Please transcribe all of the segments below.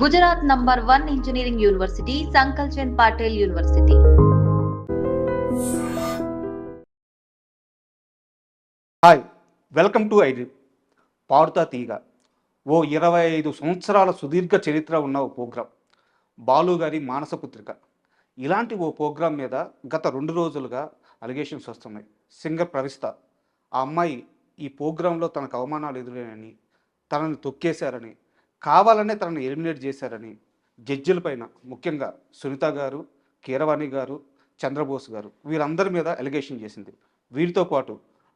Gujarat number one engineering university Sankalchand Patel university. Hi welcome to ID Padutha Theeyaga. ఓ ఇరవై ఐదు సంవత్సరాల సుదీర్ఘ చరిత్ర ఉన్న ఓ ప్రోగ్రాం. బాలు గారి మానస పుత్రిక. ఇలాంటి ఓ ప్రోగ్రాం మీద గత రెండు రోజులుగా అలిగేషన్స్ వస్తున్నాయి. సింగర్ ప్రవిస్త. ఆ అమ్మాయి ఈ ప్రోగ్రాంలో తనకు అవమానాలు ఎదురైనని తనని తొక్కేశారని కావాలనే తనను ఎలిమినేట్ చేశారని జడ్జిలపైన ముఖ్యంగా సునీత గారు కీరవాణి గారు చంద్రబోస్ గారు వీరందరి మీద ఎలిగేషన్ చేసింది. వీరితో పాటు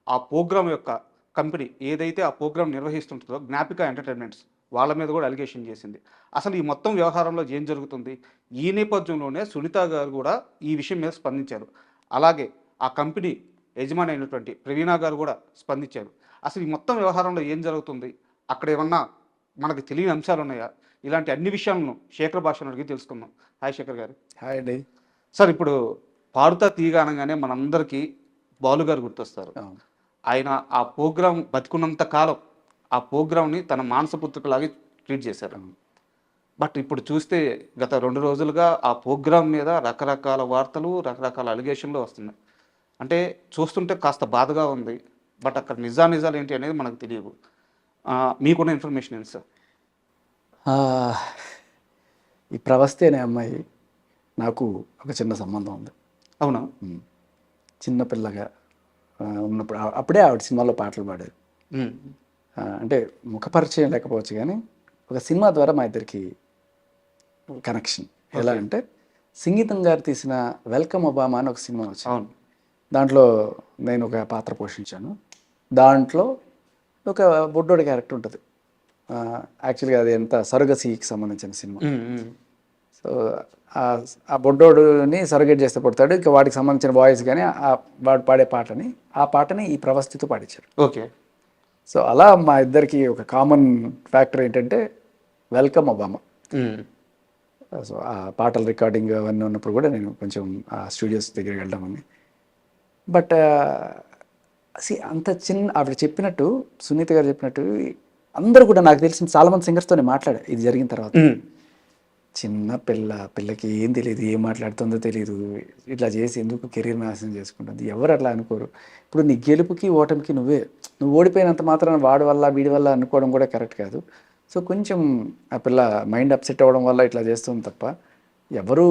ఆ ప్రోగ్రాం యొక్క కంపెనీ ఏదైతే ఆ ప్రోగ్రాం నిర్వహిస్తుంటుందో జ్ఞాపిక ఎంటర్టైన్మెంట్స్ వాళ్ళ మీద కూడా అలిగేషన్ చేసింది. అసలు ఈ మొత్తం వ్యవహారంలో ఏం జరుగుతుంది? ఈ నేపథ్యంలోనే సునీత గారు కూడా ఈ విషయం మీద స్పందించారు. అలాగే ఆ కంపెనీ యజమాని అయినటువంటి ప్రవీణ గారు కూడా స్పందించారు. అసలు ఈ మొత్తం వ్యవహారంలో ఏం జరుగుతుంది? అక్కడ ఏమన్నా మనకు తెలియని అంశాలు ఉన్నాయా? ఇలాంటి అన్ని విషయాలను శేఖర్ భాషను అడిగి తెలుసుకుందాం. హాయ్ శేఖర్ గారు. హాయ్ అండి. సార్ ఇప్పుడు పాడుతా తీగ అనగానే మనందరికీ బాలు గారు గుర్తొస్తారు. ఆయన ఆ ప్రోగ్రాం బతికున్నంత కాలం ఆ ప్రోగ్రాంని తన మానసపుత్రికలాగే ట్రీట్ చేశారు. బట్ ఇప్పుడు చూస్తే గత రెండు రోజులుగా ఆ ప్రోగ్రాం మీద రకరకాల వార్తలు రకరకాల అలిగేషన్లు వస్తున్నాయి. అంటే చూస్తుంటే కాస్త బాధగా ఉంది. బట్ అక్కడ నిజా నిజాలు ఏంటి అనేది మనకు తెలియదు. మీకున్న ఇన్ఫర్మేషన్ ఏంటి సార్ ఈ ప్రవస్తే అనే అమ్మాయి నాకు ఒక చిన్న సంబంధం ఉంది. అవునా? ఉమ్. చిన్న పిల్లగా ఆ, ఉన్నప్పుడు అప్పుడే ఆవిడ సినిమాలో పాటలు పాడారు అంటే ముఖపరిచయం లేకపోవచ్చు కానీ ఒక సినిమా ద్వారా మా ఇద్దరికి కనెక్షన్ ఎలా అంటే సంగీతం గారు తీసిన వెల్కమ్ ఒబామా అని ఒక సినిమా వచ్చింది. దాంట్లో నేను ఒక పాత్ర పోషించాను. దాంట్లో ఒక బొడ్డోడి క్యారెక్టర్ ఉంటుంది. యాక్చువల్గా అది ఎంత సరుగసికి సంబంధించిన సినిమా. సో ఆ- బొడ్డోడుని సరగేట్ చేస్తే పడతాడు. ఇంకా వాడికి సంబంధించిన వాయిస్ కానీ ఆ వాడు పాడే పాటని ఆ పాటని ఈ ప్రవస్థితో పాడించారు ఓకే. సో అలా మా ఇద్దరికి ఒక కామన్ ఫ్యాక్టర్ ఏంటంటే వెల్కమ్ ఒబామా. సో ఆ పాటల రికార్డింగ్ అవన్నీ ఉన్నప్పుడు కూడా నేను కొంచెం ఆ స్టూడియోస్ దగ్గరికి వెళ్ళడం అని. బట్ సి అంత చిన్న ఆవిడ చెప్పినట్టు సునీత గారు చెప్పినట్టు అందరూ కూడా నాకు తెలిసిన చాలా మంది సింగర్స్తో మాట్లాడా ఇది జరిగిన తర్వాత. చిన్న పిల్ల పిల్లకి ఏం తెలియదు ఏం మాట్లాడుతుందో తెలియదు ఇట్లా చేసి ఎందుకు కెరీర్ నాశనం చేసుకుంటుంది ఎవరు అట్లా అనుకోరు. ఇప్పుడు నీ గెలుపుకి ఓటమికి నువ్వే నువ్వు ఓడిపోయినంత మాత్రం వాడి వల్ల వీడి వల్ల అనుకోవడం కూడా కరెక్ట్ కాదు. సో కొంచెం ఆ పిల్ల మైండ్ అప్సెట్ అవ్వడం వల్ల ఇట్లా చేస్తుంది తప్ప ఎవరు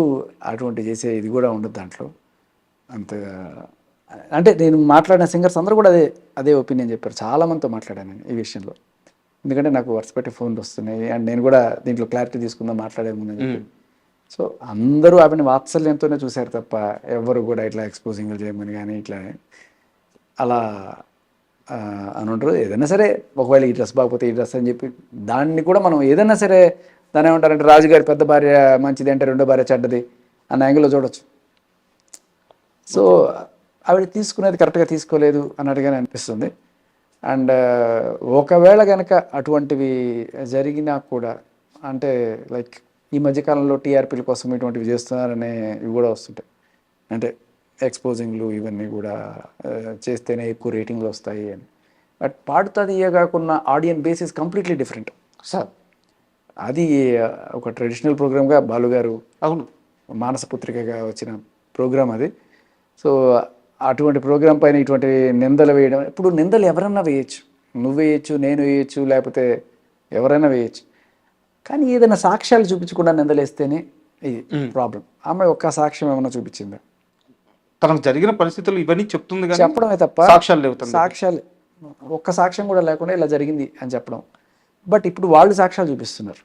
అటువంటి చేసే ఇది కూడా ఉండదు దాంట్లో. అంత అంటే నేను మాట్లాడిన సింగర్స్ అందరూ కూడా అదే అదే ఒపీనియన్ చెప్పారు. చాలా మందితో మాట్లాడాను నేను ఈ విషయంలో. ఎందుకంటే నాకు వరుస పెట్టి ఫోన్లు వస్తున్నాయి అండ్ నేను కూడా దీంట్లో క్లారిటీ తీసుకుందాం మాట్లాడే ముందు చెప్పి. సో అందరూ ఆవిడని వాత్సల్యంతోనే చూశారు తప్ప ఎవరు కూడా ఇట్లా ఎక్స్పోజింగ్ చేయమని కానీ ఇట్లా అలా అని ఉంటారు ఏదైనా సరే ఒకవేళ ఈ డ్రెస్ బాగపోతే ఈ డ్రెస్ అని చెప్పి దాన్ని కూడా మనం ఏదైనా సరే దాని ఏమంటారంటే రాజుగారి పెద్ద భార్య మంచిది అంటే రెండో భార్య చెడ్డది అన్న యాంగిల్లో చూడొచ్చు. సో ఆవిడ తీసుకునేది కరెక్ట్గా తీసుకోలేదు అన్నట్టుగానే అనిపిస్తుంది. అండ్ ఒకవేళ కనుక అటువంటివి జరిగినా కూడా అంటే లైక్ ఈ మధ్యకాలంలో టీఆర్పీల కోసం ఇటువంటివి చేస్తున్నారనే ఇవి కూడా వస్తుంటాయి. అంటే ఎక్స్పోజింగ్లు ఇవన్నీ కూడా చేస్తేనే ఎక్కువ రేటింగ్లు వస్తాయి అని. బట్ పాడుతా తీయగాకున్న audience base is completely different. Sir. అది ఒక ట్రెడిషనల్ ప్రోగ్రామ్గా బాలుగారు అవును. మానసపుత్రికగా వచ్చిన ప్రోగ్రామ్ అది. సో అటువంటి ప్రోగ్రామ్ పైన ఇటువంటి నిందలు వేయడం ఇప్పుడు నిందలు ఎవరన్నా వేయచ్చు. నువ్వు వేయచ్చు నేను వేయచ్చు లేకపోతే ఎవరైనా వేయచ్చు. కానీ ఏదైనా సాక్ష్యాలు చూపించకుండా నిందలేస్తేనే ఇది ప్రాబ్లం. ఆమె ఒక్క సాక్ష్యం ఏమైనా చూపించిందా? తనకు జరిగిన పరిస్థితులు ఇవన్నీ చెప్తుంది చెప్పడమే తప్ప సాక్ష్యాలు లేవుతుంది సాక్ష్యాలు ఒక్క సాక్ష్యం కూడా లేకుండా ఇలా జరిగింది అని చెప్పడం. బట్ ఇప్పుడు వాళ్ళు సాక్ష్యాలు చూపిస్తున్నారు.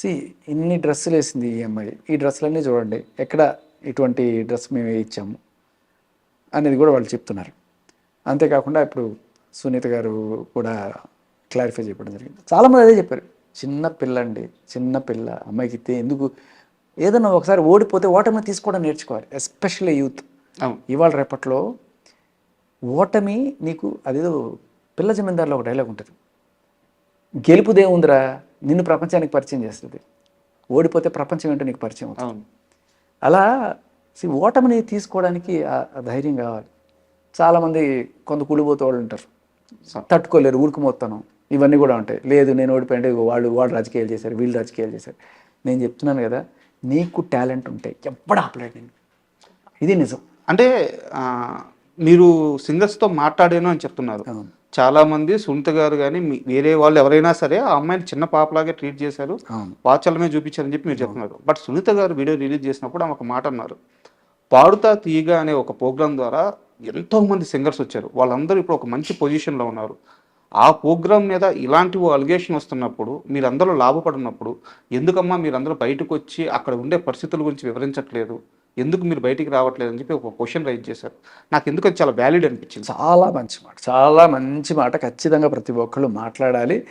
సి ఇన్ని డ్రెస్సులు వేసింది ఈ అమ్మాయి? ఈ డ్రెస్సులన్నీ చూడండి. ఎక్కడ ఇటువంటి డ్రెస్ మేము ఇచ్చాము అనేది కూడా వాళ్ళు చెప్తున్నారు. అంతేకాకుండా ఇప్పుడు సునీత గారు కూడా క్లారిఫై చెప్పడం జరిగింది. చాలామంది అదే చెప్పారు. చిన్న పిల్ల అండి చిన్న పిల్ల అమ్మాయికి ఎందుకు? ఏదైనా ఒకసారి ఓడిపోతే ఓటమిని తీసుకోవడం నేర్చుకోవాలి ఎస్పెషల్లీ యూత్. ఇవాళ రేపట్లో ఓటమి నీకు అదేదో పిల్ల జమీందారులో ఒక డైలాగ్ ఉంటుంది. గెలుపుదేముందిరా నిన్ను ప్రపంచానికి పరిచయం చేస్తుంది. ఓడిపోతే ప్రపంచం ఏంటో నీకు పరిచయం అవుతుంది. అవును. అలా see, ఓటమిని తీసుకోవడానికి ఆ ధైర్యం కావాలి. చాలామంది కొంత కూలిపోతే వాళ్ళు ఉంటారు. తట్టుకోలేరు ఊరుకుమోతాను ఇవన్నీ కూడా ఉంటాయి. లేదు నేను ఓడిపోయింటే వాళ్ళు వాళ్ళు రాజకీయాలు చేశారు వీళ్ళు రాజకీయాలు చేశారు. నేను చెప్తున్నాను కదా నీకు టాలెంట్ ఉంటే ఎప్పుడు ఆపలేడు నేను ఇది నిజం. అంటే మీరు సింగర్స్తో మాట్లాడాను అని చెప్తున్నారు. అవును. చాలా మంది సునీత గారు కానీ మీ- వేరే వాళ్ళు ఎవరైనా సరే ఆ అమ్మాయిని చిన్న పాపలాగే ట్రీట్ చేశారు. వాచలమే చూపించారని చెప్పి మీరు చెప్తున్నారు. బట్ సునీత గారు వీడియో రిలీజ్ చేసినప్పుడు ఆమె ఒక మాట అన్నారు. పాడుతా తీయగా అనే ఒక ప్రోగ్రాం ద్వారా ఎంతోమంది సింగర్స్ వచ్చారు. వాళ్ళందరూ ఇప్పుడు ఒక మంచి పొజిషన్లో ఉన్నారు. ఆ ప్రోగ్రాం మీద ఇలాంటి ఓ అలిగేషన్ వస్తున్నప్పుడు మీరందరూ లాభపడినప్పుడు ఎందుకమ్మా మీరందరూ బయటకు వచ్చి అక్కడ ఉండే పరిస్థితుల గురించి వివరించట్లేదు? ఎందుకు మీరు బయటికి రావట్లేదు? అని చెప్పి ఒక క్వశ్చన్ రైజ్ చేశారు. నాకు ఎందుకు అది చాలా వ్యాలిడ్ అనిపించింది. చాలా మంచి మాట చాలా మంచి మాట. ఖచ్చితంగా ప్రతి ఒక్కళ్ళు మాట్లాడాలి.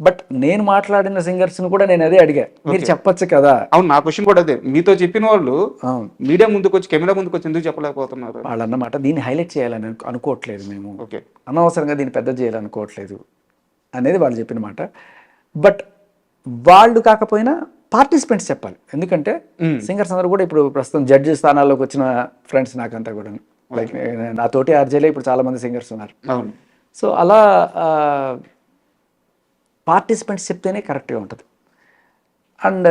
బట్ నేను మాట్లాడిన సింగర్స్ని కూడా నేను అదే అడిగా. మీరు చెప్పొచ్చు కదా? అవును నా క్వశ్చన్ కూడా అదే. మీతో చెప్పిన వాళ్ళు మీడియా ముందుకు వచ్చి కెమెరా ముందుకు వచ్చి ఎందుకు చెప్పలేకపోతున్నారు? వాళ్ళు అన్నమాట దీన్ని హైలైట్ చేయాలని అను- అనుకోవట్లేదు మేము. ఓకే. అనవసరంగా దీన్ని పెద్ద చేయాలనుకోవట్లేదు అనేది వాళ్ళు చెప్పిన మాట. బట్ వాళ్ళు కాకపోయినా పార్టిసిపెంట్స్ చెప్పాలి. ఎందుకంటే. సింగర్స్ అందరూ కూడా ఇప్పుడు ప్రస్తుతం జడ్జి స్థానాల్లోకి వచ్చిన ఫ్రెండ్స్ నాకంతా కూడా. లైక్ నా తోటి ఆర్జేలే ఇప్పుడు చాలా మంది సింగర్స్ ఉన్నారు. అవును. సో అలా పార్టిసిపెంట్స్ చెప్తేనే కరెక్ట్గా ఉంటుంది. అండ్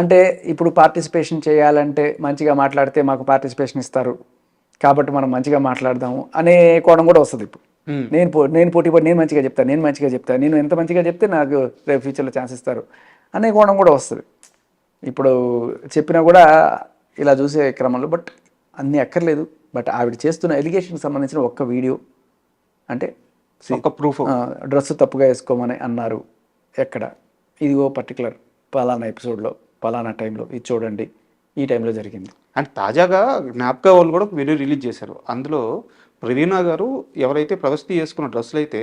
అంటే ఇప్పుడు పార్టిసిపేషన్ చేయాలంటే మంచిగా మాట్లాడితే మాకు పార్టిసిపేషన్ ఇస్తారు. కాబట్టి మనం మంచిగా మాట్లాడదాము అనే కోణం కూడా వస్తుంది ఇప్పుడు. నేను పో నేను పోటీ పడి నేను మంచిగా చెప్తాను నేను మంచిగా చెప్తాను నేను ఎంత మంచిగా చెప్తే నాకు రేపు ఫ్యూచర్లో ఛాన్స్ ఇస్తారు అనే కోణం కూడా వస్తుంది. ఇప్పుడు చెప్పినా కూడా ఇలా చూసే క్రమంలో బట్ అన్నీ అక్కర్లేదు. బట్ ఆవిడ చేస్తున్న ఎలిగేషన్కి సంబంధించిన ఒక్క వీడియో అంటే ఒక ప్రూఫ్ డ్రెస్ తప్పుగా వేసుకోమని అన్నారు. ఎక్కడ? ఇదిగో పర్టికులర్ పలానా ఎపిసోడ్లో పలానా టైంలో ఇది చూడండి. ఈ టైంలో జరిగింది. అండ్ తాజాగా జ్ఞాపక వాళ్ళు కూడా ఒక వీడియో రిలీజ్ చేశారు. అందులో ప్రవీణ గారు ఎవరైతే ప్రవస్తి చేసుకున్న డ్రెస్సులు అయితే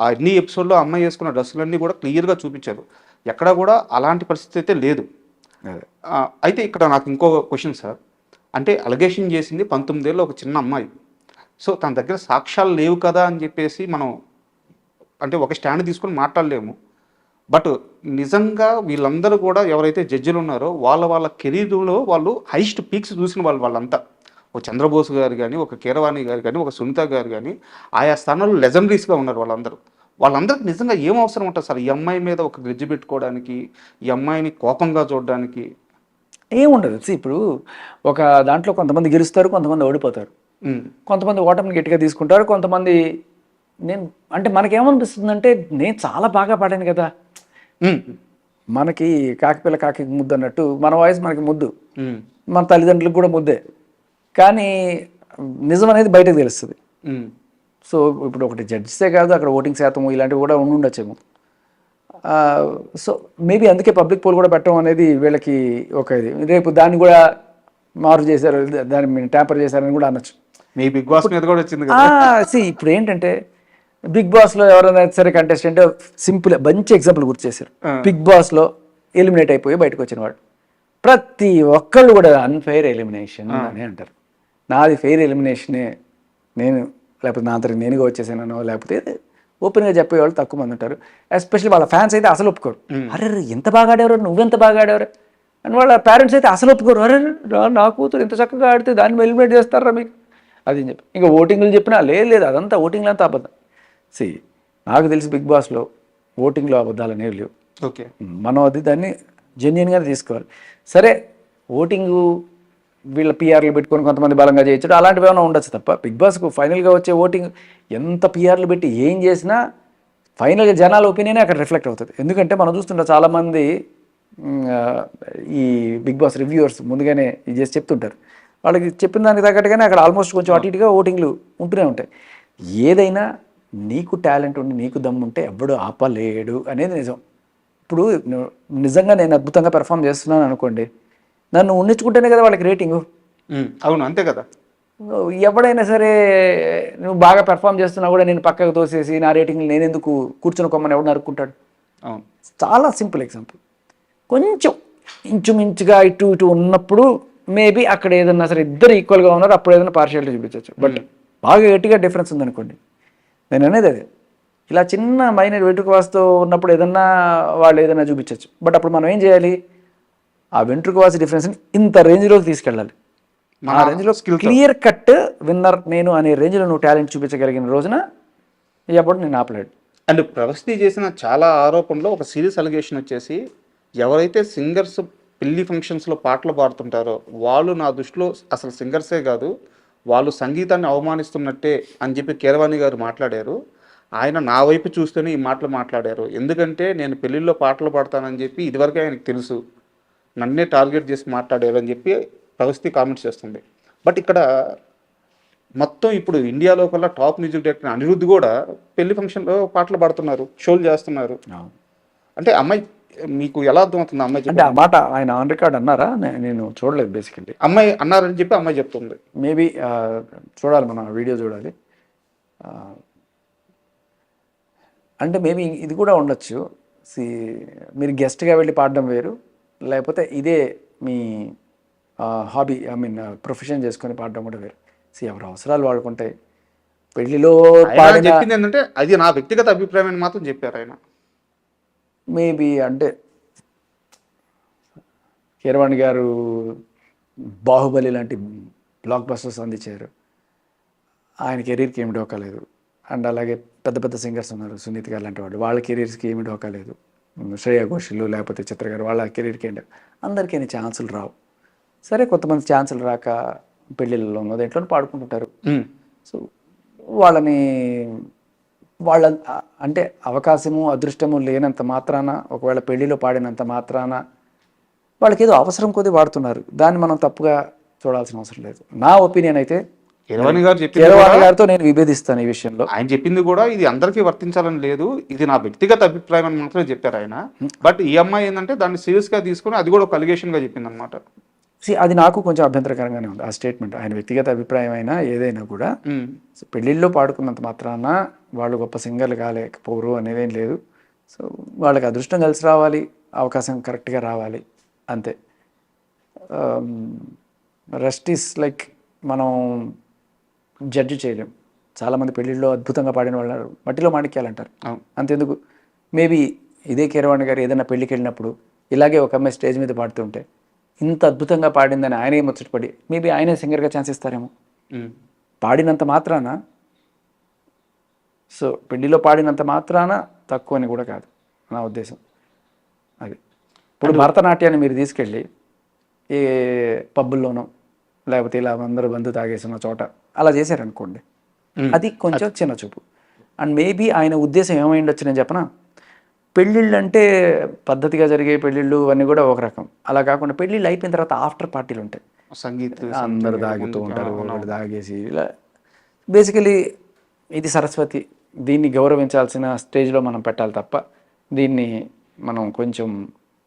ఆ అన్ని ఎపిసోడ్లో అమ్మాయి వేసుకున్న డ్రెస్సులన్నీ కూడా క్లియర్గా చూపించారు. ఎక్కడ కూడా అలాంటి పరిస్థితి అయితే లేదు. అయితే ఇక్కడ నాకు ఇంకో క్వశ్చన్ సార్ అంటే అలిగేషన్ చేసింది పంతొమ్మిదేళ్ళు ఒక చిన్న అమ్మాయి. సో తన దగ్గర సాక్ష్యాలు లేవు కదా అని చెప్పేసి మనం అంటే ఒక స్టాండ్ తీసుకొని మాట్లాడలేము. బట్ నిజంగా వీళ్ళందరూ కూడా ఎవరైతే జడ్జిలు ఉన్నారో వాళ్ళ వాళ్ళ కెరీర్లో వాళ్ళు హైయెస్ట్ పీక్స్ చూసిన వాళ్ళు వాళ్ళంతా. ఒక చంద్రబోస్ గారు కానీ ఒక కీరవాణి గారు కానీ ఒక సునీత గారు కానీ ఆయా స్థానాల్లో లెజెండరీస్గా ఉన్నారు వాళ్ళందరూ. వాళ్ళందరికీ నిజంగా ఏం అవసరం ఉంటుంది సార్? ఈ అమ్మాయి మీద ఒక గ్రిడ్జ్ పెట్టుకోవడానికి ఈ అమ్మాయిని కోపంగా చూడడానికి? ఏముండదు ఇప్పుడు ఒక దాంట్లో కొంతమంది గెలుస్తారు కొంతమంది ఓడిపోతారు. కొంతమంది ఓటమిని గట్టిగా తీసుకుంటారు కొంతమంది నేను అంటే మనకేమనిపిస్తుంది అంటే నేను చాలా బాగా పాడాను కదా. మనకి కాకిపిల్ల కాకి ముద్దు అన్నట్టు మన వాయిస్ మనకి ముద్దు. మన తల్లిదండ్రులకు కూడా ముద్దే. కానీ నిజం అనేది బయటకు తెలుస్తుంది. సో ఇప్పుడు ఒకటి జడ్జిసే కాదు అక్కడ ఓటింగ్ శాతం ఇలాంటివి కూడా ఉండి ఉండొచ్చేమో సో మేబీ అందుకే పబ్లిక్ పోల్ కూడా పెట్టడం అనేది వీళ్ళకి ఒక ఇది. రేపు దాన్ని కూడా మార్పు చేశారు దాన్ని ట్యాంపర్ చేశారని కూడా అనొచ్చు. మీ బిగ్ బాస్ మీద కూడా వచ్చింది సి ఇప్పుడు ఏంటంటే బిగ్ బాస్లో ఎవరైనా సరే కంటెస్టెంట్ సింపుల్ మంచి ఎగ్జాంపుల్ గుర్తు చేశారు. బిగ్ బాస్లో ఎలిమినేట్ అయిపోయి బయటకు వచ్చిన వాడు. ప్రతి ఒక్కళ్ళు కూడా అన్ఫెయిర్ ఎలిమినేషన్ అని అంటారు. నాది ఫెయిర్ ఎలిమినేషనే నేను లేకపోతే నా అంతరికి నేనుగా వచ్చేసానో లేకపోతే ఓపెన్గా చెప్పేవాళ్ళు తక్కువ మంది ఉంటారు. ఎస్పెషల్లీ వాళ్ళ ఫ్యాన్స్ అయితే అసలు ఒప్పుకోరు. అరే ఎంత బాగా ఆడేవారు నువ్వెంత బాగా ఆడేవారు అండ్ వాళ్ళ పేరెంట్స్ అయితే అసలు ఒప్పుకోరు. అరే నా కూతురు ఇంత చక్కగా ఆడితే దాన్ని ఎలిమినేట్ చేస్తారా మీకు? అది అని చెప్పి ఇంకా ఓటింగ్లు చెప్పినా లేదు లేదు అదంతా ఓటింగ్లు అంతా అబద్ధం. సి నాకు తెలిసి బిగ్ బాస్లో ఓటింగ్లో అబద్ధాలు అనేవి లేవు. ఓకే. మనం అది దాన్ని జెన్యున్గానే తీసుకోవాలి. సరే ఓటింగు వీళ్ళ పిఆర్లు పెట్టుకొని కొంతమంది బలంగా చేయొచ్చు అలాంటివి ఏమైనా ఉండొచ్చు తప్ప బిగ్ బాస్కు ఫైనల్గా వచ్చే ఓటింగ్ ఎంత పిఆర్లు పెట్టి ఏం చేసినా ఫైనల్గా జనాల ఒపీనియనే అక్కడ రిఫ్లెక్ట్ అవుతుంది. ఎందుకంటే మనం చూస్తుంటాం చాలామంది ఈ బిగ్ బాస్ రివ్యూవర్స్ ముందుగానే ఇది చేసి చెప్తుంటారు. వాళ్ళకి చెప్పిన దానికి తగ్గట్టుగానే అక్కడ ఆల్మోస్ట్ కొంచెం అటు ఇటుగా ఓటింగ్లు ఉంటూనే ఉంటాయి. ఏదైనా నీకు టాలెంట్ ఉండి నీకు దమ్ము ఉంటే ఎవడు ఆపలేడు అనేది నిజం. ఇప్పుడు నిజంగా నేను అద్భుతంగా పెర్ఫామ్ చేస్తున్నాను అనుకోండి నన్ను ఉండించుకుంటేనే కదా వాళ్ళకి రేటింగు అవును అంతే కదా. ఎవడైనా సరే నువ్వు బాగా పెర్ఫామ్ చేస్తున్నా కూడా నేను పక్కకు తోసేసి నా రేటింగ్ నేను ఎందుకు కూర్చుని కొమ్మని ఎవడు నరుక్కుంటాడు? అవును. చాలా సింపుల్ ఎగ్జాంపుల్ కొంచెం ఇంచుమించుగా ఇటు ఇటు ఉన్నప్పుడు మేబీ అక్కడ ఏదన్నా సరే ఇద్దరు ఈక్వల్గా ఉన్నారు అప్పుడు ఏదైనా పార్షియాలిటీ చూపించవచ్చు బట్ బాగా గట్టిగా డిఫరెన్స్ ఉందనుకోండి. నేను అనేది అదే. ఇలా చిన్న మైనర్ వెంట్రుక వాస్తు ఉన్నప్పుడు ఏదన్నా వాళ్ళు ఏదైనా చూపించవచ్చు బట్ అప్పుడు మనం ఏం చేయాలి? ఆ వెంట్రుక వాసి డిఫరెన్స్ని ఇంత రేంజ్లోకి తీసుకెళ్ళాలి. ఆ రేంజ్లో. క్లియర్ కట్ విన్నర్ నేను అనే రేంజ్లో నువ్వు టాలెంట్ చూపించగలిగిన రోజున ఎప్పుడు నేను ఆపలేడు అండ్ ప్రవస్తి చేసిన చాలా ఆరోపణలో ఒక సీరియస్ అలిగేషన్ వచ్చేసి ఎవరైతే సింగర్స్ పెళ్ళి ఫంక్షన్స్లో పాటలు పాడుతుంటారో వాళ్ళు నా దృష్టిలో అసలు సింగర్సే కాదు. వాళ్ళు సంగీతాన్ని అవమానిస్తున్నట్టే అని చెప్పి కీరవాణి గారు మాట్లాడారు. ఆయన నా వైపు చూస్తూనే ఈ మాటలు మాట్లాడారు. ఎందుకంటే నేను పెళ్ళిళ్ళలో పాటలు పాడతానని చెప్పి ఇదివరకే ఆయనకు తెలుసు. నన్నే టార్గెట్ చేసి మాట్లాడారు అని చెప్పి ప్రవస్తి కామెంట్స్ చేస్తుంది. బట్ ఇక్కడ మొత్తం ఇప్పుడు ఇండియాలో కల్లా టాప్ మ్యూజిక్ డైరెక్టర్ అనిరుద్ధ్ కూడా పెళ్ళి ఫంక్షన్లో పాటలు పాడుతున్నారు షోలు చేస్తున్నారు. అంటే అమ్మాయి మీకు ఎలా అర్థమవుతుంది అమ్మాయి అంటే ఆ మాట ఆయన ఆన్ రికార్డ్ అన్నారా? నేను చూడలేదు బేసికల్లీ అమ్మాయి అన్నారని చెప్పి అమ్మాయి చెప్తుంది. మేబీ చూడాలి మనం వీడియో చూడాలి. అంటే మేబీ ఇది కూడా ఉండొచ్చు. సి మీరు గెస్ట్గా వెళ్ళి పాడడం వేరు. లేకపోతే ఇదే మీ హాబీ ఐ మీన్ ప్రొఫెషన్ చేసుకొని పాడడం కూడా వేరు. సి ఎవరి అవసరాలు వాడుకుంటాయి పెళ్ళిలో పాడిన చెప్పింది ఏంటంటే అది నా వ్యక్తిగత అభిప్రాయం అని మాత్రం చెప్పారు ఆయన. మేబీ అంటే కీరవాణి గారు బాహుబలి లాంటి బ్లాక్ బస్టర్స్ అందించారు. ఆయన కెరీర్కి ఏమి డోకలేదు అండ్ అలాగే పెద్ద పెద్ద సింగర్స్ ఉన్నారు సునీత్ గారు లాంటి వాళ్ళు. వాళ్ళ కెరీర్స్కి ఏమి డోకలేదు శ్రేయా ఘోషులు లేకపోతే చిత్ర గారు వాళ్ళ కెరీర్కి ఏంటి? అందరికీ ఎన్ని ఛాన్సులు రావు. సరే కొంతమంది ఛాన్సులు రాక పెళ్ళిళ్ళలోనో దేంట్లో పాడుకుంటుంటారు. సో వాళ్ళని వాళ్ళ అంటే అవకాశము అదృష్టము లేనంత మాత్రాన ఒకవేళ పెళ్ళిలో పాడినంత మాత్రాన వాళ్ళకి ఏదో అవసరం కొద్దీ వాడుతున్నారు. దాన్ని మనం తప్పుగా చూడాల్సిన అవసరం లేదు. నా ఒపీనియన్ అయితే కీరవాణి గారు చెప్పింది గారితో నేను విభేదిస్తాను ఈ విషయంలో. ఆయన చెప్పింది కూడా ఇది అందరికీ వర్తించాలని లేదు. ఇది నా వ్యక్తిగత అభిప్రాయం అని మాత్రమే చెప్పారు ఆయన. బట్ ఈ అమ్మాయి ఏంటంటే దాన్ని సీరియస్గా తీసుకుని అది కూడా ఒక అలిగేషన్గా చెప్పింది అనమాట అది నాకు కొంచెం అభ్యంతరకరంగానే ఉంది. ఆ స్టేట్మెంట్. ఆయన వ్యక్తిగత అభిప్రాయం అయినా ఏదైనా కూడా సో పెళ్ళిళ్ళలో పాడుకున్నంత మాత్రాన వాళ్ళు గొప్ప సింగర్లు కాలేకపోరు అనేదేం లేదు. సో వాళ్ళకి అదృష్టం కలిసి రావాలి అవకాశం కరెక్ట్గా రావాలి అంతే. రెస్ట్ ఈస్ లైక్ మనం జడ్జి చేయలేం. చాలామంది పెళ్ళిళ్ళలో అద్భుతంగా పాడిన వాళ్ళు. మట్టిలో మాణిక్యాలు అంటారు అవును. అంతెందుకు? మేబీ ఇదే కీరవాణి గారు ఏదైనా పెళ్ళికి వెళ్ళినప్పుడు ఇలాగే ఒక అమ్మాయి స్టేజ్ మీద పాడుతుంటే ఇంత అద్భుతంగా పాడిందని ఆయనే ముచ్చటపడి మేబీ ఆయనే సింగర్గా ఛాన్స్ ఇస్తారేమో. పాడినంత మాత్రాన సో పెళ్ళిలో పాడినంత మాత్రాన తక్కువ అని కూడా కాదు నా ఉద్దేశం. అది. ఇప్పుడు భరతనాట్యాన్ని మీరు తీసుకెళ్ళి ఏ పబ్బుల్లోనో లేకపోతే ఇలా అందరూ బంధు తాగేసిన చోట అలా చేశారనుకోండి. అది కొంచెం చిన్న చూపు అండ్ మేబీ ఆయన ఉద్దేశం ఏమై ఉండొచ్చు నేను చెప్పనా? పెళ్ళిళ్ళు అంటే పద్ధతిగా జరిగే పెళ్ళిళ్ళు అన్నీ కూడా ఒక రకం. అలా కాకుండా పెళ్ళిళ్ళు అయిపోయిన తర్వాత ఆఫ్టర్ పార్టీలు ఉంటాయి. సంగీత్ అందరు తాగుతూ ఉంటారు తాగేసి ఇలా. బేసికలీ ఇది సరస్వతి దీన్ని గౌరవించాల్సిన స్టేజ్లో మనం పెట్టాలి తప్ప దీన్ని మనం కొంచెం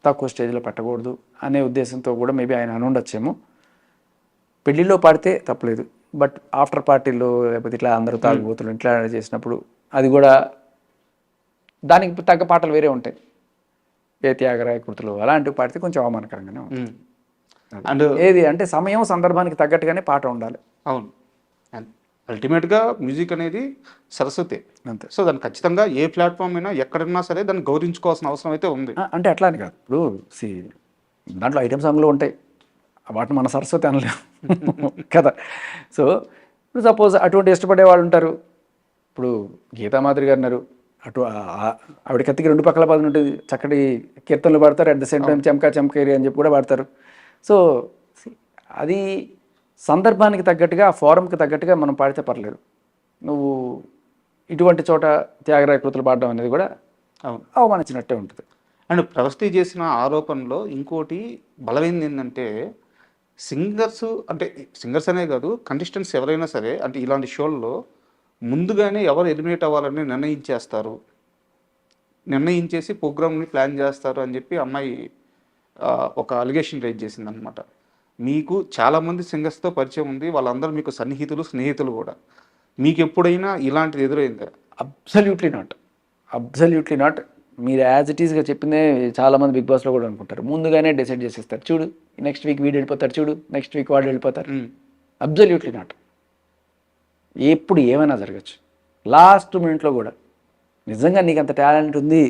తక్కువ స్టేజ్లో పెట్టకూడదు అనే ఉద్దేశంతో కూడా మేబీ ఆయన అనుండొచ్చేమో. పెళ్ళిలో పాడితే తప్పలేదు. బట్ ఆఫ్టర్ పార్టీలో లేకపోతే ఇట్లా అందరూ తాగుబోతులు ఇట్లా చేసినప్పుడు అది కూడా దానికి తగ్గ పాటలు వేరే ఉంటాయి. ఏ త్యాగరాయ కృతులు అలాంటివి పాడితే కొంచెం అవమానకరంగానే ఉంటుంది. అండ్ ఏది అంటే సమయం సందర్భానికి తగ్గట్టుగానే పాట ఉండాలి. అవును. అల్టిమేట్గా మ్యూజిక్ అనేది సరస్వతి. అంతే. సో దాన్ని ఖచ్చితంగా ఏ ప్లాట్ఫామ్ అయినా ఎక్కడున్నా సరే దాన్ని గౌరవించుకోవాల్సిన అవసరం అయితే ఉంది. అంటే అట్లా అని కాదు. ఇప్పుడు సి దాంట్లో ఐటమ్ సాంగ్లు ఉంటాయి. వాటిని మన సరస్వతి అనలేము కదా. సో ఇప్పుడు సపోజ్ అటువంటి ఇష్టపడే వాళ్ళు ఉంటారు. ఇప్పుడు గీతామాధురి గారు ఉన్నారు. అటు ఆవిడ కత్తికి రెండు పక్కల పదం ఉంటుంది చక్కటి కీర్తనలు పాడతారు. అట్ ద సేమ్ టైం చెంకా చెంకేరి అని చెప్పి కూడా పాడతారు. సో అది సందర్భానికి తగ్గట్టుగా ఆ ఫారంకి తగ్గట్టుగా మనం పాడితే పర్లేదు. నువ్వు ఇటువంటి చోట త్యాగరాయ కృతులు పాడడం అనేది కూడా అవమానించినట్టే ఉంటుంది. అండ్ ప్రవస్తి చేసిన ఆరోపణలో ఇంకోటి బలమైంది ఏంటంటే సింగర్స్ అంటే సింగర్స్ అనే కాదు కంటెస్టెంట్స్ ఎవరైనా సరే అంటే ఇలాంటి షోల్లో ముందుగానే ఎవరు ఎలిమినేట్ అవ్వాలని నిర్ణయించేస్తారు. నిర్ణయించేసి ప్రోగ్రామ్ని ప్లాన్ చేస్తారు అని చెప్పి అమ్మాయి ఒక అలిగేషన్ రైజ్ చేసింది అనమాట మీకు చాలామంది సింగర్స్తో పరిచయం ఉంది వాళ్ళందరూ మీకు సన్నిహితులు స్నేహితులు కూడా. మీకు ఎప్పుడైనా ఇలాంటిది ఎదురైందా? అబ్సల్యూట్లీ నాట్ అబ్సల్యూట్లీ నాట్ మీరు యాజ్ ఇట్ ఈస్గా చెప్పిందే చాలామంది బిగ్ బాస్లో కూడా అనుకుంటారు. ముందుగానే డిసైడ్ చేసేస్తారు. చూడు నెక్స్ట్ వీక్ వీడు వెళ్ళిపోతారు చూడు నెక్స్ట్ వీక్ వాడు వెళ్ళిపోతారు అబ్సల్యూట్లీ నాట్ ఎప్పుడు ఏమైనా జరగచ్చు. లాస్ట్ మినిట్లో కూడా. నిజంగా నీకు అంత టాలెంట్ ఉంది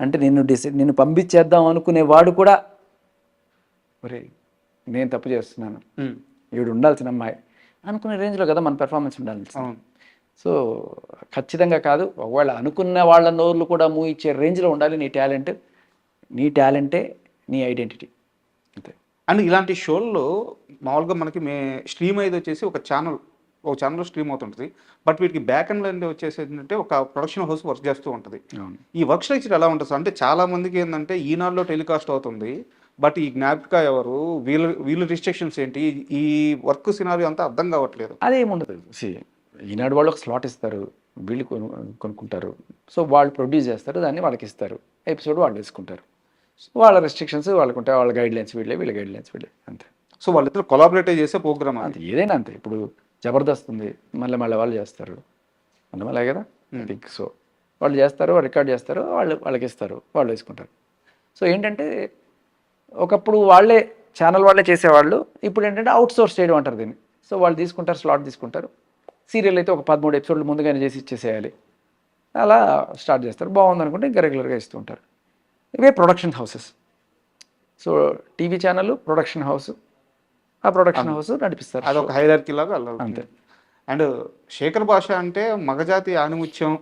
అంటే నిన్ను డిసైడ్ నిన్ను పంపించేద్దాం అనుకునే వాడు కూడా ఒరే నేను తప్పు చేస్తున్నాను. ఈవిడ ఉండాల్సిన అమ్మాయి అనుకునే రేంజ్లో కదా మన పెర్ఫార్మెన్స్ ఉండాలి అవును. సో ఖచ్చితంగా కాదు. ఒకవేళ అనుకున్న వాళ్ళ నోర్లు కూడా మూవ్ ఇచ్చే రేంజ్లో ఉండాలి నీ టాలెంట్. నీ టాలెంటే నీ ఐడెంటిటీ. అంతే. అండ్ ఇలాంటి షోల్లో మామూలుగా మనకి మే స్ట్రీమ్ అయ్యేది వచ్చేసి ఒక ఛానల్ ఒక ఛానల్లో స్ట్రీమ్ అవుతుంటుంది. బట్ వీటికి బ్యాక్ అండ్ లైన్ వచ్చేసి ఏంటంటే ఒక ప్రొడక్షన్ హౌస్ వర్క్ చేస్తూ ఉంటుంది. అవును. ఈ వర్క్ స్ట్రక్చర్ ఎలా ఉంటుంది? అంటే చాలా మందికి ఏంటంటే ఈనాడులో టెలికాస్ట్ అవుతుంది. బట్ ఈ జ్ఞాపిక ఎవరు? వీళ్ళ వీళ్ళ రిస్ట్రిక్షన్స్ ఏంటి? ఈ వర్క్ సినారీ అంతా అర్థం కావట్లేదు. అదేముండదు సి ఈనాడు వాళ్ళు ఒక స్లాట్ ఇస్తారు. వీళ్ళు కొను కొనుక్కుంటారు. సో వాళ్ళు ప్రొడ్యూస్ చేస్తారు. దాన్ని వాళ్ళకి ఇస్తారు. ఎపిసోడ్ వాళ్ళు వేసుకుంటారు. వాళ్ళ రెస్ట్రిక్షన్స్ వాళ్ళకు ఉంటాయి. వాళ్ళ గైడ్ లైన్స్ వీళ్ళే వీళ్ళ గైడ్ లైన్స్ వీళ్ళే. అంతే. సో వాళ్ళిద్దరు కొలాబరేట్ చేసే ప్రోగ్రామ్ అది. అంతే ఏదైనా అంతే. ఇప్పుడు జబర్దస్త్ ఉంది. మళ్ళీ మళ్ళీ వాళ్ళు చేస్తారు. మళ్ళీ మళ్ళీ కదా? థింక్ సో వాళ్ళు చేస్తారు రికార్డ్ చేస్తారు. వాళ్ళు వాళ్ళకి ఇస్తారు. వాళ్ళు వేసుకుంటారు. సో ఏంటంటే ఒకప్పుడు వాళ్ళే ఛానల్ వాళ్ళే చేసేవాళ్ళు. ఇప్పుడు ఏంటంటే అవుట్ సోర్స్ చేయడం అంటారు దీన్ని. సో వాళ్ళు తీసుకుంటారు స్లాట్ తీసుకుంటారు. సీరియల్ అయితే ఒక పదమూడు ఎపిసోడ్లు ముందుగానే చేసి ఇచ్చేసేయాలి. అలా స్టార్ట్ చేస్తారు. బాగుంది అనుకుంటే ఇంకా రెగ్యులర్గా ఇస్తూ ఉంటారు. ఇవే production houses. So TV channel production house. ఆ ప్రొడక్షన్ హౌస్ నడిపిస్తారు. అది ఒక హైరార్కీ లాగా అలా అంతే. అండ్ శేఖర్ భాష అంటే మగజాతి ఆణిముత్యం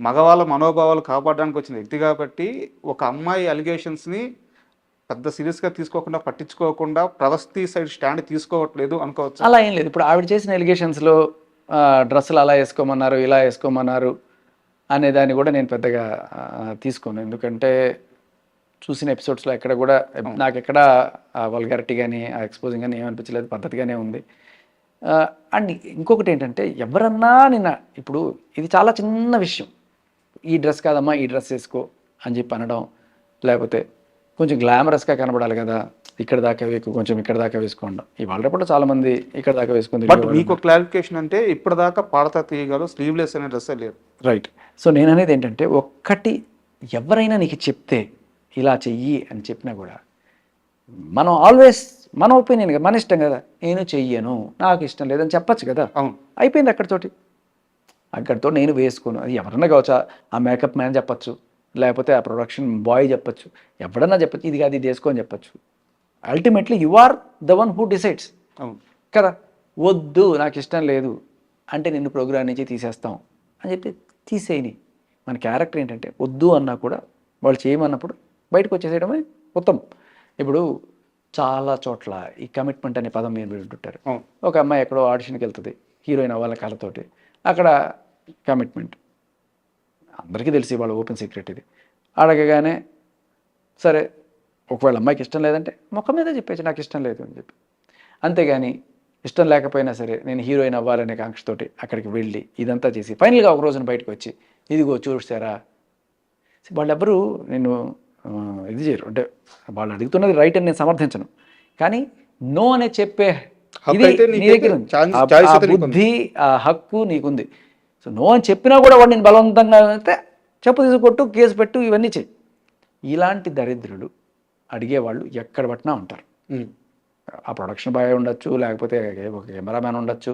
మగవాళ్ళ మనోభావాలు కాపాడడానికి వచ్చిన వ్యక్తి కాబట్టి ఒక అమ్మాయి అలిగేషన్స్ని పెద్ద సీరియస్గా తీసుకోకుండా పట్టించుకోకుండా ప్రవస్తి సైడ్ స్టాండ్ తీసుకోవట్లేదు అనుకోవచ్చు. అలా ఏం లేదు. ఇప్పుడు ఆవిడ చేసిన ఎలిగేషన్స్లో డ్రెస్సులు అలా వేసుకోమన్నారు ఇలా వేసుకోమన్నారు అనే దాన్ని కూడా నేను పెద్దగా తీసుకోను. ఎందుకంటే చూసిన ఎపిసోడ్స్లో ఎక్కడ కూడా నాకు ఎక్కడ వల్గారిటీ కానీ ఆ ఎక్స్పోజింగ్ కానీ ఏమనిపించలేదు. పద్ధతిగానే ఉంది. అండ్ ఇంకొకటి ఏంటంటే ఎవరన్నా నిన్న ఇప్పుడు ఇది చాలా చిన్న విషయం. ఈ డ్రెస్ కాదమ్మా ఈ డ్రెస్ వేసుకో అని చెప్పి అనడం లేకపోతే కొంచెం గ్లామరస్గా కనబడాలి కదా. ఇక్కడ దాకా వేకు కొంచెం ఇక్కడ దాకా వేసుకోండి. ఇవాళ రేపట్లో చాలా మంది ఇక్కడ దాకా వేసుకుంది బట్ మీకు క్లారిఫికేషన్ అంటే ఇప్పటిదాకా పాడతా తీయగలరు స్లీవ్లెస్ అనే డ్రెస్ లేదు. రైట్ సో నేను అనేది ఏంటంటే ఒక్కటి ఎవరైనా నీకు చెప్తే ఇలా చెయ్యి అని చెప్పినా కూడా మనం ఆల్వేస్ మన ఒపీనియన్ కదా మన ఇష్టం కదా. నేను చెయ్యను నాకు ఇష్టం లేదని చెప్పచ్చు కదా. అవును. అయిపోయింది అక్కడితోటి. అక్కడితో నేను వేసుకోను. అది ఎవరన్నా కావచ్చా ఆ మేకప్ మ్యాన్ చెప్పచ్చు. లేకపోతే ఆ ప్రొడక్షన్ బాయ్ చెప్పచ్చు. ఎవడన్నా చెప్పచ్చు ఇది కాదు ఇది వేసుకో అని చెప్పచ్చు. Ultimately you are the one who decides కదా? వద్దు నాకు ఇష్టం లేదు. అంటే నిన్ను ప్రోగ్రామ్ నుంచి తీసేస్తాం. అని చెప్పి తీసేయని. మన క్యారెక్టర్ ఏంటంటే వద్దు అన్నా కూడా వాళ్ళు చేయమన్నప్పుడు బయటకు వచ్చేసేయడమే ఉత్తమం. ఇప్పుడు చాలా చోట్ల ఈ కమిట్మెంట్ అనే పదం మీరు వింటుంటారు. ఒక అమ్మాయి ఎక్కడో ఆడిషన్కి వెళ్తుంది హీరోయిన్ అవ్వాల కళతోటి అక్కడ కమిట్మెంట్ అందరికీ తెలిసి వాళ్ళ ఓపెన్ సీక్రెట్ ఇది. అడగగానే సరే ఒకవేళ అమ్మాయికి ఇష్టం లేదంటే ముఖం మీద చెప్పేసి నాకు ఇష్టం లేదు అని చెప్పి. అంతేగాని ఇష్టం లేకపోయినా సరే నేను హీరోయిన్ అవ్వాలనే కాంక్షతోటి అక్కడికి వెళ్ళి ఇదంతా చేసి ఫైనల్గా ఒక రోజున బయటకు వచ్చి ఇదిగో చూసారా వాళ్ళెవ్వరూ నేను ఇది చేయరు. అంటే వాళ్ళు అడుగుతున్నది రైట్ అని నేను సమర్థించను. కానీ నో అనే చెప్పే ఇది నీ దగ్గర. బుద్ధి ఆ హక్కు నీకుంది. సో నో అని చెప్పినా కూడా వాడు నేను బలవంతంగా అయితే చెప్పు తీసుకొట్టు కేసు పెట్టు ఇవన్నీ చెయ్యి ఇలాంటి దరిద్రులు అడిగేవాళ్ళు ఎక్కడ పట్టినా ఉంటారు. ఆ ప్రొడక్షన్ బాయ్ ఉండొచ్చు లేకపోతే ఒక కెమెరామ్యాన్ ఉండొచ్చు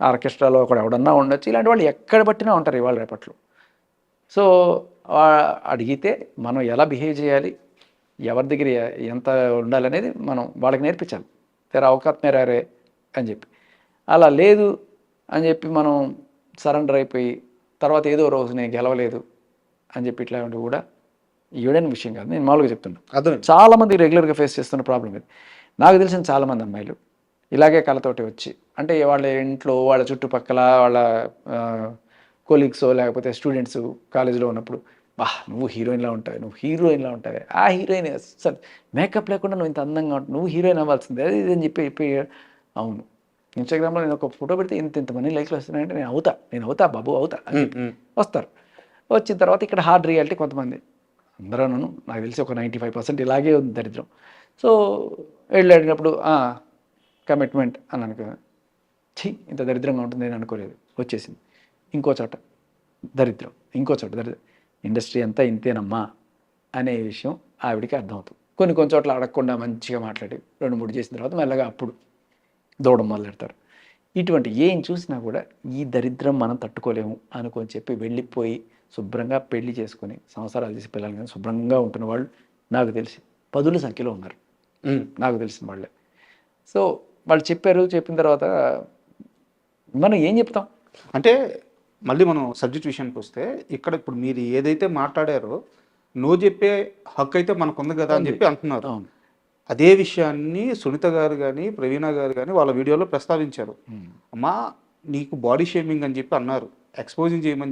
ఆర్కెస్ట్రాలో ఒకడు ఎవడన్నా ఉండొచ్చు ఇలాంటి వాళ్ళు ఎక్కడ పట్టినా ఉంటారు ఇవాళ రేపట్లో. సో అడిగితే మనం ఎలా బిహేవ్ చేయాలి ఎవరి దగ్గర ఎంత ఉండాలనేది మనం వాళ్ళకి నేర్పించాలి. తెర అవకాశం మేరారే అని చెప్పి. అలా లేదు అని చెప్పి మనం సరెండర్ అయిపోయి తర్వాత ఏదో రోజు నేను గెలవలేదు అని చెప్పి ఇట్లాంటివి కూడా ఈడని విషయం కాదు. నేను మామూలుగా చెప్తున్నా. అర్థమైంది. చాలా మంది రెగ్యులర్గా ఫేస్ చేస్తున్న ప్రాబ్లం ఇది. నాకు తెలిసిన చాలా మంది అమ్మాయిలు ఇలాగే కళతోటి వచ్చి అంటే వాళ్ళ ఇంట్లో వాళ్ళ చుట్టుపక్కల వాళ్ళ కొలీగ్స్ లేకపోతే స్టూడెంట్స్ కాలేజీలో ఉన్నప్పుడు బా నువ్వు హీరోయిన్లా ఉంటావు నువ్వు హీరోయిన్లా ఉంటావు. ఆ హీరోయిన్ అసలు మేకప్ లేకుండా నువ్వు ఇంత అందంగా ఉంటావు నువ్వు హీరోయిన్ అవ్వాల్సిందే. అది ఇది అని చెప్పి చెప్పి అవును. ఇన్స్టాగ్రామ్లో నేను ఒక ఫోటో పెడితే ఇంత ఇంతమంది లైక్లు వస్తున్నాయంటే నేను అవుతా నేను అవుతా బాబు అవుతా. వస్తారు. వచ్చిన తర్వాత ఇక్కడ హార్డ్ రియాలిటీ కొంతమంది. అందరూ నాకు తెలిసి ఒక నైంటీ ఫైవ్ పర్సెంట్ ఇలాగే ఉంది దరిద్రం. సో వెళ్ళేటప్పుడు కమిట్మెంట్ అని అనుకో ఛీ ఇంత దరిద్రంగా ఉంటుంది నేను అనుకోలేదు. వచ్చేసింది. ఇంకో చోట. దరిద్రం. ఇంకో చోట దరిద్రం. ఇండస్ట్రీ అంతా ఇంతేనమ్మా అనే విషయం ఆవిడికి అర్థమవుతుంది. కొన్ని కొన్ని చోట్ల అడగకుండా మంచిగా మాట్లాడి రెండు మూడు చేసిన తర్వాత మెల్లగా అప్పుడు దూడడం మొదలెడతారు. ఇటువంటి ఏం చూసినా కూడా ఈ దరిద్రం మనం తట్టుకోలేము అనుకొని చెప్పి వెళ్ళిపోయి శుభ్రంగా పెళ్ళి చేసుకొని సంవత్సరాలు చేసి పిల్లలు కానీ శుభ్రంగా ఉంటున్న వాళ్ళు నాకు తెలిసి పదుల సంఖ్యలో ఉన్నారు. నాకు తెలిసిన వాళ్ళే. సో వాళ్ళు చెప్పారు చెప్పిన తర్వాత మనం ఏం చెప్తాం? అంటే మళ్ళీ మనం సబ్జెక్ట్ విషయానికి వస్తే ఇక్కడ ఇప్పుడు మీరు ఏదైతే మాట్లాడారో నో చెప్పే హక్కు అయితే మనకు ఉంది కదా అని చెప్పి అంటున్నారు. అదే విషయాన్ని సునీత గారు కానీ ప్రవీణ గారు కానీ వాళ్ళ వీడియోలో ప్రస్తావించారు. అమ్మా నీకు బాడీ షేమింగ్ అని చెప్పి అన్నారు. ఎక్స్పోజింగ్ చేయమని